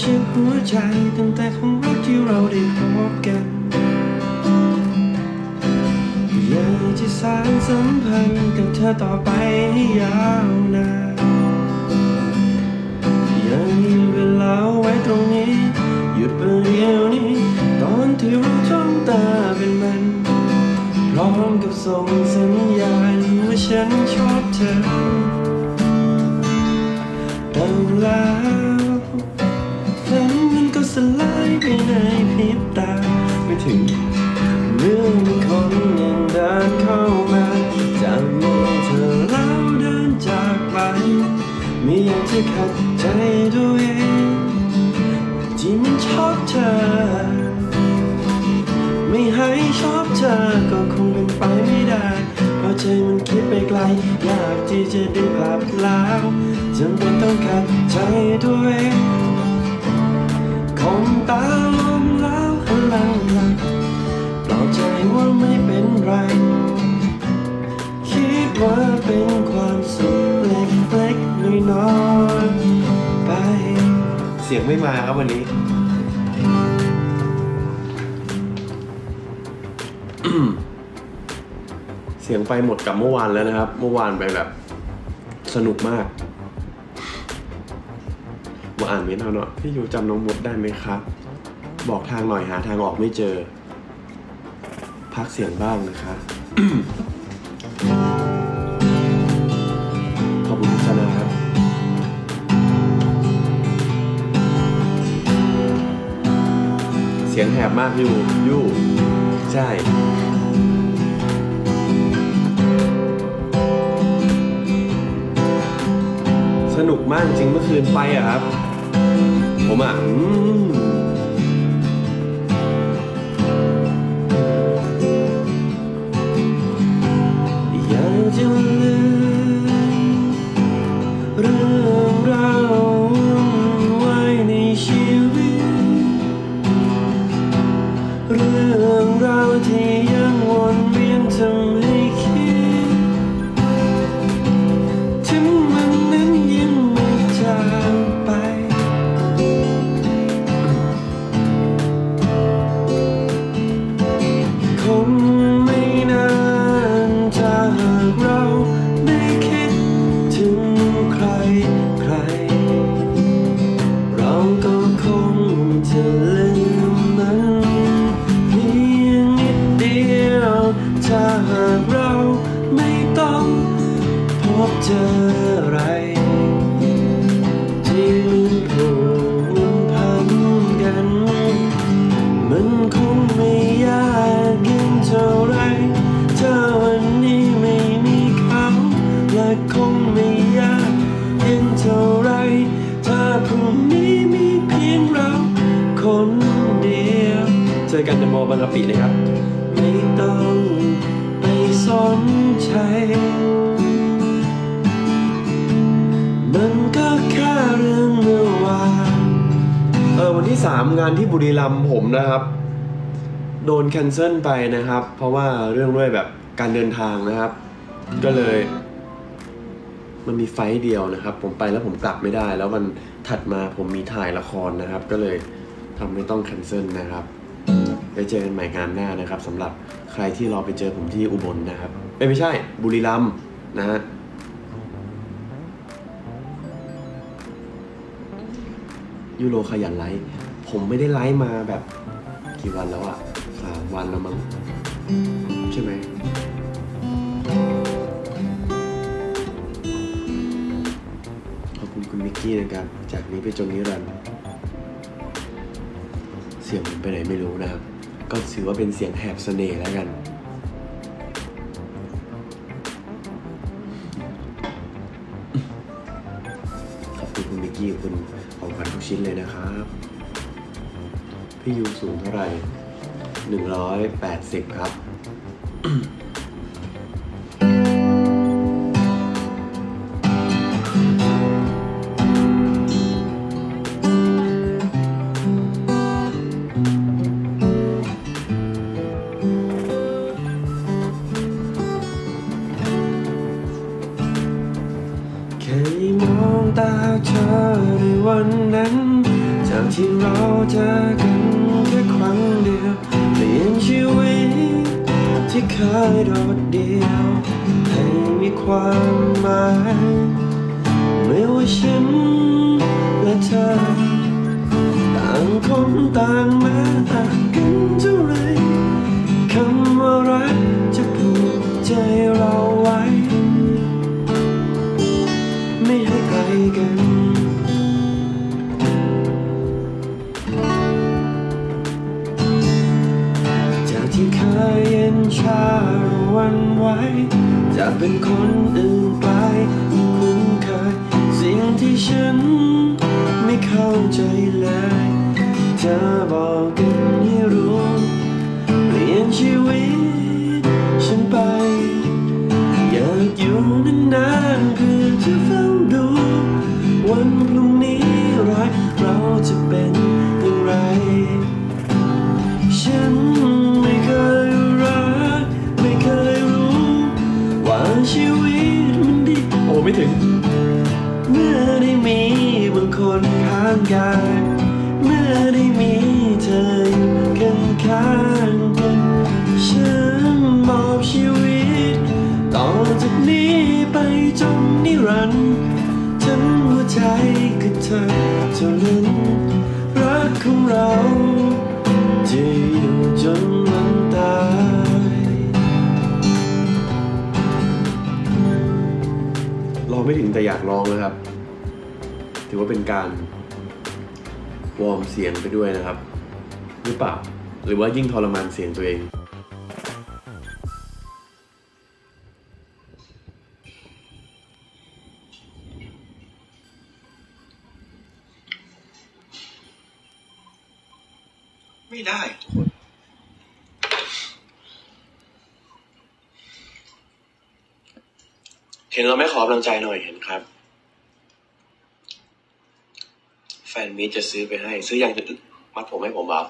เชื่อหัวใจตั้งแต่ครั้งแรกที่เราได้พบกันอยากจะสานสัมพันธ์กับเธอต่อไปให้ยาวนานยังมีเวลาไว้ตรงนี้ หยุดประเดี๋ยวนี้ ตอนที่เราจ้องตาเป็นมัน พร้อมกับส่งสัญญาณว่าฉันชอบเธอ จะขัดใจตัวเองที่มันชอบเธอ ไม่ให้ชอบเธอก็คงเป็นไปไม่ได้ เพราะใจมันคิดไปไกล อยากที่จะได้ภาพแล้วจำเป็นต้องขัดใจตัวเองคงตาลมแล้วหันหลังหลังปลอบใจว่าไม่เป็นไร คิดว่าเป็นความสุขเล็กๆน้อยๆ สียงไม่มาครับวันนี้ เสียงไปหมดกับเมื่อวานแล้วนะครับ เมื่อวานไปแบบ สนุกมากมาอ่านเม้นเอาหน่อยพี่อยู่จำน้องมดได้ไหมครับ บอกทางหน่อยหาทางออกไม่เจอ พักเสียงบ้างนะครั เสียงแหบมากอยู่ยู่ใช่สนุกมากจริงเมื่อคืนไปอะครับ ผมอะ รื่องราวที่ยังวนเวียนทำให้ คนเดียวเจอกันในมอบางกะปินะครับ ไม่ต้องไปสนใจมันก็แค่เรื่องเมื่อวานเออวันที่ 3 งานที่บุรีรัมย์ผมนะครับ โดนแคนเซิลไปนะครับ เพราะว่าเรื่องด้วยแบบการเดินทางนะครับ ก็เลย มันมีไฟเดียวนะครับ ผมไปแล้วผมกลับไม่ได้ แล้ววันถัดมาผมมีถ่ายละครนะครับ ก็เลย ทำให้ต้องแคนเซิลนะครับไปเจอกันใหม่งานหน้านะครับสำหรับใครที่รอไปเจอผมที่อุบลนะครับไม่ใช่บุรีรัมย์นะฮะยูโรขยันไลฟ์ผมไม่ได้ไลฟ์มาแบบกี่วันแล้วอะสามวันแล้วมั้งใช่ไหมขอบคุณคุณมิกกี้นะครับ จากนี้ไปจนนิรันดร์ สียงมันไปไหนไม่รู้นะครับ ก็ถือว่าเป็นเสียงแหบเสน่ห์แล้วกัน ขอบคุณคุณมิกกี้คุณของขวัญทุกชิ้นเลยนะครับ พี่ยูสูงเท่าไหร่หนึ่งร้อ แครับแค่มองตาเธอในวันนั้น จากที่เราเจอกันแค่ครั้งเดียวเปลี่ยนชีวิตที่เคยโดดเดี่ยวให้มีความหมายไม่ว่าฉันและเธอ ต่างคนต่างมา คนอื่นไปไม่คุ้นเคยสิ่งที่ฉันไม่เข้าใจเลยเธอบอกกันให้รู้เปลี่ยนชีวิต ชีวิตมันดี โอ้ไม่ถึง เมื่อได้มีบางคนข้างกายเมื่อได้มีเธอข้างข้างกันฉันมอบชีวิต ต่อจากนี้ไปจนนิรันดร์ทั้งหัวใจกับเธอเท่านั้นรักของเราจะอยู่จนวันตาย แต่อยากร้องนะครับ ถือว่าเป็นการวอร์มเสียงไปด้วยนะครับ หรือเปล่า หรือว่ายิ่งทรมานเสียงตัวเองไม่ได้ทุกคน เห็นเราไม่ขอกำลังใจหน่อยเห็นครับ แฟนมีจะซื้อไปให้ ซื้ออย่างจะมัดผมให้ผมบ้า